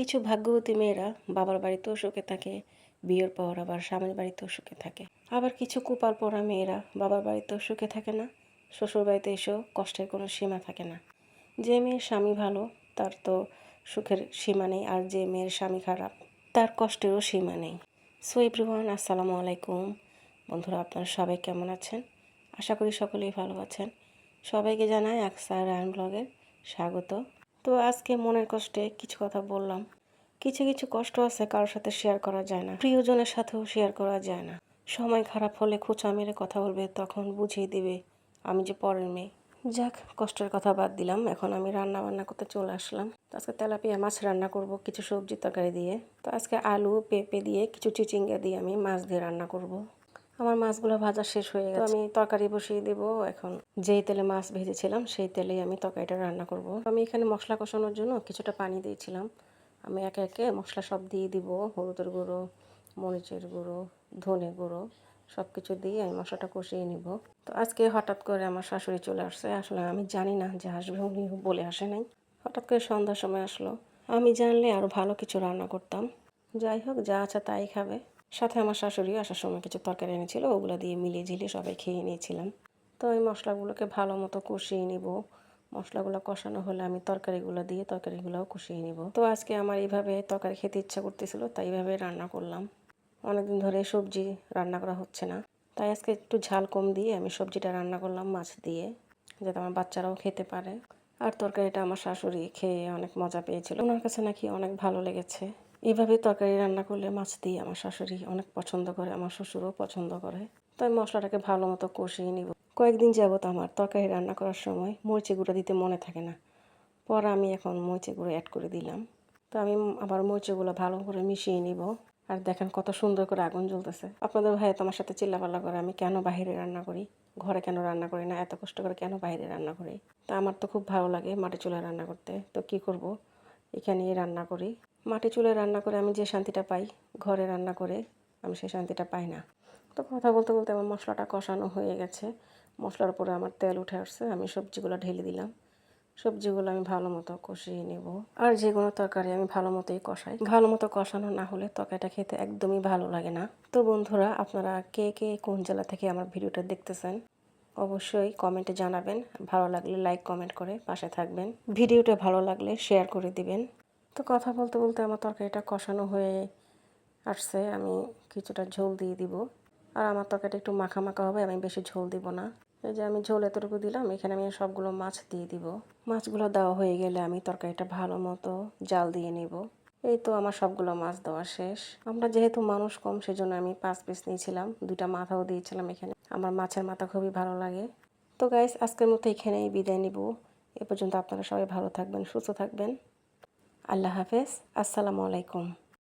কিছু ভাগ্যবতী মেয়েরা বাবার বাড়িতেও সুখে থাকে, বিয়ের পর আবার স্বামীর বাড়িতেও সুখে থাকে। আবার কিছু কুপাল পড়া মেয়েরা বাবার বাড়িতেও সুখে থাকে না শ্বশুর বাড়িতে এসেও কষ্টের কোনো সীমা থাকে না। যে মেয়ের স্বামী ভালো, তার তো সুখের সীমা নেই, আর যে মেয়ের স্বামী খারাপ, তার কষ্টেরও সীমা নেই। সো এভরিওয়ান আসসালামু আলাইকুম। বন্ধুরা, আপনারা সবাই কেমন আছেন? আশা করি সকলেই ভালো আছেন। সবাইকে জানাই আকসার রায়ন ব্লগের স্বাগত। তো আজকে মনের কষ্টে কিছু কথা বললাম। কিছু কিছু কষ্ট আছে কারোর সাথে শেয়ার করা যায় না। প্রিয়জনের সাথেও শেয়ার করা যায় না। সময় খারাপ হলে খোঁচা মেরে কথা বলবে, তখন বুঝিয়ে দিবে আমি যে পরের মেয়ে। যাক, কষ্টের কথা বাদ দিলাম। এখন আমি রান্না বান্না করতে চলে আসলাম। তো আজকে তেলাপিয়া মাছ রান্না করব কিছু সবজি তরকারি দিয়ে। তো আজকে আলু, পেঁপে দিয়ে, কিছু চিচিঙ্গা দিয়ে আমি মাছ দিয়ে রান্না করব। আমার মাছগুলো ভাজা শেষ হয়ে গেছে। আমি তরকারি বসিয়ে দেবো এখন। যেই তেলে মাছ ভেজেছিলাম, সেই তেলেই আমি তরকারিটা রান্না করব। আমি এখানে মশলা কষানোর জন্য কিছুটা পানি দিয়েছিলাম। আমি একে একে মশলা সব দিয়ে দিব। হলুদের গুঁড়ো, মরিচের গুঁড়ো, ধনে গুঁড়ো সব কিছু দিয়ে আমি মশলাটা কষিয়ে নিব। তো আজকে হঠাৎ করে আমার শাশুড়ি চলে আসছে। আসলে আমি জানি না যে আসবে, উনি বলে আসে নাই। হঠাৎ করে সন্ধ্যার সময় আসলো। আমি জানলে আরও ভালো কিছু রান্না করতাম। যাই হোক, যা আছে তাই খাবে। সাথে আমার শাশুড়ি আসার সময় কিছু তরকারি এনেছিল, ওগুলো দিয়ে মিলিয়ে ঝিলিয়ে সবাই খেয়ে নিয়েছিলাম। তো এই মশলাগুলোকে ভালো মতো কষিয়ে নিব। মশলাগুলো কষানো হলে আমি তরকারিগুলো দিয়ে তরকারিগুলোও কষিয়ে নিব। তো আজকে আমার এইভাবে তরকারি খেতে ইচ্ছা করতেছিল, তাই এইভাবে রান্না করলাম। অনেকদিন ধরে সবজি রান্না করা হচ্ছে না। তাই আজকে একটু ঝাল কম দিয়ে আমি সবজিটা রান্না করলাম মাছ দিয়ে, যাতে আমার বাচ্চারাও খেতে পারে। আর তরকারিটা আমার শাশুড়ি খেয়ে অনেক মজা পেয়েছিল। ওনার কাছে নাকি অনেক ভালো লেগেছে। এইভাবে তরকারি রান্না করলে মাছ দিয়ে আমার শাশুড়ি অনেক পছন্দ করে, আমার শ্বশুরও পছন্দ করে। তো আমি মশলাটাকে ভালো মতো কষিয়ে নিব। কয়েকদিন যাবত আমার তরকারি রান্না করার সময় মরিচে গুঁড়ো দিতে মনে থাকে না। পরে আমি এখন মরিচি গুঁড়ো অ্যাড করে দিলাম। তো আমি আবার মরিচিগুলো ভালো করে মিশিয়ে নিব। আর দেখেন কত সুন্দর করে আগুন জ্বলতেছে। আপনাদের ভাই তোমার সাথে চিল্লাপাল্লা করে, আমি কেন বাইরে রান্না করি? ঘরে কেন রান্না করি না? এত কষ্ট করে কেন বাইরে রান্না করি? তা আমার তো খুব ভালো লাগে মাটি চুলায় রান্না করতে। তো কি করব? এখানেই রান্না করি। মাটি চুলে রান্না করে আমি যে শান্তিটা পাই, ঘরে রান্না করে আমি সেই শান্তিটা পাই না। তো কথা বলতে বলতে আমার মশলাটা কষানো হয়ে গেছে। মশলার উপরে আমার তেল উঠে আসছে, আমি সবজিগুলো ঢেলে দিলাম। সবজিগুলো আমি ভালো মতো কষিয়ে নেব। আর যে কোনো তরকারি আমি ভালো মতোই কষাই। ভালো মতো কষানো না হলে তরকারিটা খেতে একদমই ভালো লাগে না। তো বন্ধুরা, আপনারা কে কে কোন জেলা থেকে আমার ভিডিওটা দেখতেছেন অবশ্যই কমেন্টে জানাবেন। ভালো লাগলে লাইক কমেন্ট করে পাশে থাকবেন। ভিডিওটা ভালো লাগলে শেয়ার করে দিবেন। তো কথা বলতে বলতে আমার তরকারিটা কষানো হয়ে আসছে। আমি কিছুটা ঝোল দিয়ে দিব। আর আমার তরকারিটা একটু মাখা মাখা হবে, আমি বেশি ঝোল দিব না। এই যে আমি ঝোল এতটুকু দিলাম, এখানে আমি সবগুলো মাছ দিয়ে দিব। মাছগুলো দেওয়া হয়ে গেলে আমি তরকারিটা ভালো মতো জাল দিয়ে নেব। এই তো আমার সবগুলো মাছ দেওয়া শেষ। আমরা যেহেতু মানুষ কম, সেজন্য আমি পাঁচ পিস নিয়েছিলাম। দুইটা মাথাও দিয়েছিলাম এখানে। আমার মাছের মাথা খুবই ভালো লাগে। তো গাইস আজকের মতো এখানেই বিদায় নিব। এ পর্যন্ত আপনারা সবাই ভালো থাকবেন, সুস্থ থাকবেন। আল্লাহ হাফেজ, আসসালামু আলাইকুম।